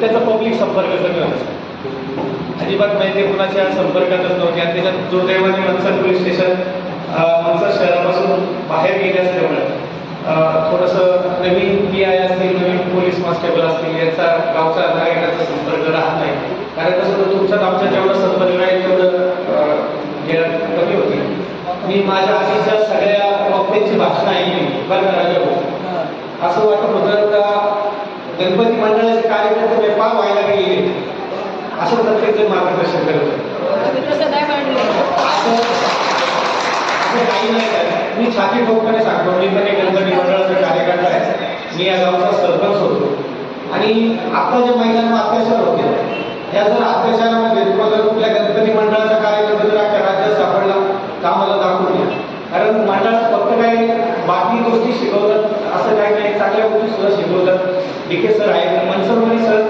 त्याचा पब्लिक संपर्क कमी व्हायचा अजिबात माहिती कुणाच्या संपर्कातच नव्हती. आणि त्याच्यात दुर्दैवाने मनसर पोलीस स्टेशन मनसर शहरापासून बाहेर गेल्यास तेवढं. थोडंसं नवीन पी आय असतील नवीन पोलीस कॉन्स्टेबल असतील याचा गावचा नागरिकांचा संपर्क राहत नाही. कारण कसं तर तुमच्यात आमच्या जेवढा संपर्क राहील तेवढं कमी होती मी माझ्या आधीच्या सगळ्या वक्त्यांची भाषणं ऐकली बरं असं वाटत होतं का गणपती मंडळाचे कार्यक्रम बेपार व्हायला गेले. असं प्रत्येक जण मार्गदर्शन करत असं काही नाही काय मी छाती ठोकपणे सांगतो मी पण एक गणपती मंडळाचा कार्यकर्ता आहे. मी या गावचा सरपंच होतो. आणि आता ज्या महिलांना अत्याचार होते या जर अत्याचारामध्ये तुम्हाला जर कुठल्या गणपती मंडळाचा कार्यकर्ता जर अख्ख्या राज्यात सापडला आम्हाला दाखवून द्या. कारण मंडळात फक्त काही बाकी गोष्टी शिकवतात चांगल्या गोष्टी सर शिकवतात. डी के सर आहेत मनसरमणी सर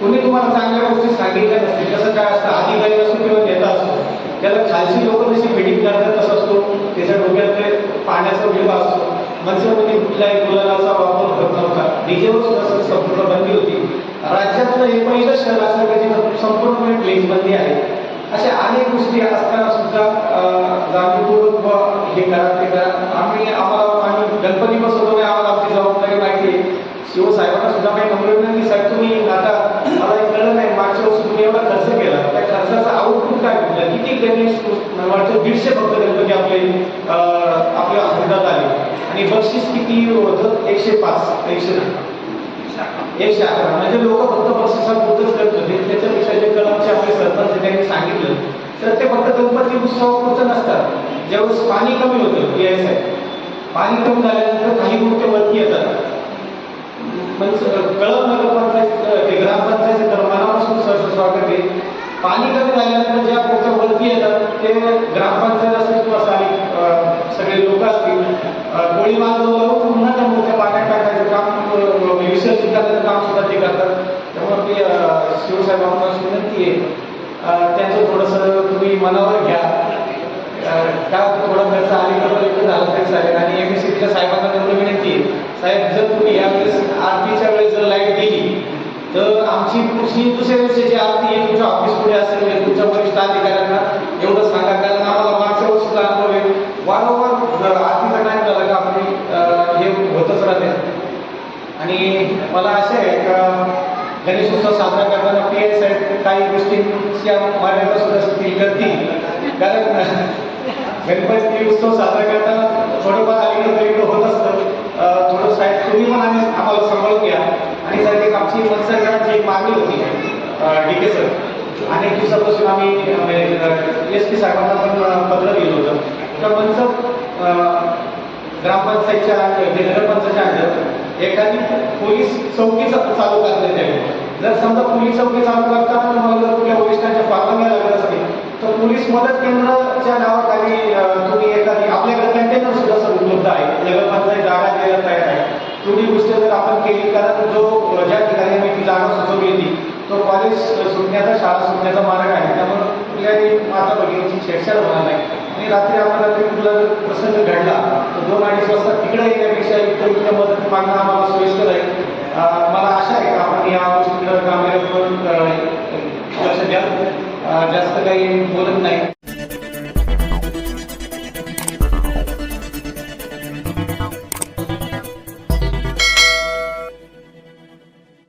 कुणी तुम्हाला चांगल्या गोष्टी सांगितल्या नसतील कसं काय असतं अधिकारी असो किंवा नेता असतो त्याला खालची लोक जशी फिटिंग करतात तसं असतो त्याच्या डोक्यात पाण्याचा विळवा असतो. मनसेमध्ये कुठल्याही गुलालाचा वापर करत नव्हता. डीजेवर सुद्धा सर संपूर्ण बंदी होती. राज्यातलं हे पहिलं शहर असलं की तिथं संपूर्णपणे प्लेस बंदी आहे. अशा अनेक गोष्टी असताना सुद्धा जाणीवपूर्वक हे करा ते करा. आम्ही आम्हाला आम्ही गणपती बसवतो नाही आम्हाला आमची जबाबदारी माहिती आहे शिवसाहेबांना सुद्धा काही नम्र नाही साहेब तुम्ही आता मला कळलं नाही मागच्या वर्षी तुम्ही एवढा खर्च केला. त्या खर्चाचा आउटपुट काय म्हटलं किती गणेश वाटतं दीडशे फक्त गणपती आपले आपल्या हातात आले. आणि बक्षीस किती होतं? एकशे पाच एकशे एकशे अकरा. म्हणजे लोक फक्त बक्षिसापुरतच करत होते. त्याच्यापेक्षा जे कलमचे आपले सरपंच त्यांनी सांगितलं तर ते फक्त गणपती उत्सवापुरतं नसतात. ज्यावेळेस पाणी कमी होतं पी आय पाणी कमी झाल्यानंतर काही गोष्टी म्हणजे कळत नगरपंचायत ते ग्रामपंचायत तर मनापासून सहर्ष स्वागत आहे. पाणी कमी झाल्यानंतर ज्या पुढच्या वरती येतात ते ग्रामपंचायत असतील किंवा स्थानिक सगळे लोक असतील कोळी बांधव पुन्हा त्या मोठ्या पाण्यात टाकायचं काम म्हणजे विसर्जित करण्याचं काम सुद्धा ते करतात. त्यामुळे मी शिवसाहेबांना विनंती आहे. त्याचं त्यांचं थोडंसं तुम्ही मनावर घ्या. का थोडा खर्च आली तर झाला तरी चालेल. आणि एम एस साहेबांना तेवढं विनंती आहे. साहेब जर तुम्ही यावेळेस आरतीच्या वेळेस जर लाइट दिली तर आमची पुढची दुसऱ्या दिवशीची आरती आहे तुमच्या ऑफिस पुढे असेल म्हणजे तुमच्या वरिष्ठ अधिकाऱ्यांना एवढं सांगा. कारण आम्हाला मागच्या वर्षीचा अनुभव आहे. वारंवार आरतीचा टाईम झाला का म्हणजे, आपली हे होतच राहते. आणि मला असे आहे का गणेशोत्सव साजरा करताना पी एस आहेत काही गोष्टी मर्यादा सुद्धा स्थिर करतील. कारण गणपती उत्सव साजरा करताना थोडंफार अलीकडे तरीकडे होत असतं. थोडं साहेब तुम्ही पण आम्ही आम्हाला सांभाळून घ्या. आणि सर एक आमची मनसरकरांची एक मागणी होती. D K sir. अनेक दिवसापासून आम्ही एस पी साहेबांना पण पत्र दिलं होतं. तर मनसर ग्रामपंचायतच्या नगरपंचायतच्या अंडर एखादी पोलीस चौकी चालू करण्यात यावी जर समजा पोलीस चौकी चालू करताना तुम्हाला जर कुठल्या वरिष्ठांच्या परवानग्या लागत असेल तर पोलीस मदत केंद्राच्या नावाखाली सुद्धा सर उपलब्ध आहे. नगरपंचायत जागा द्यायला तयार आहे. तेवढी गोष्ट जर आपण केली कारण जो ज्या ठिकाणी मी ती जागा सुचवली तो कॉलेज सुटण्याचा शाळा सुटण्याचा मार्ग आहे. त्यामुळे कुठल्याही माता भगिनीची छेडछाड होणार नाही. आणि रात्री आपण रात्री कुठला जर प्रसंग घडला तर दोन अडीच वाजता तिकडे येण्यापेक्षा इतर इकडे मदत मागणं आम्हाला सोयीस्कर आहे. मला आशा आहे का आपण या गोष्टीकडे गांभीर्य लक्ष द्या. जास्त काही बोलत नाही.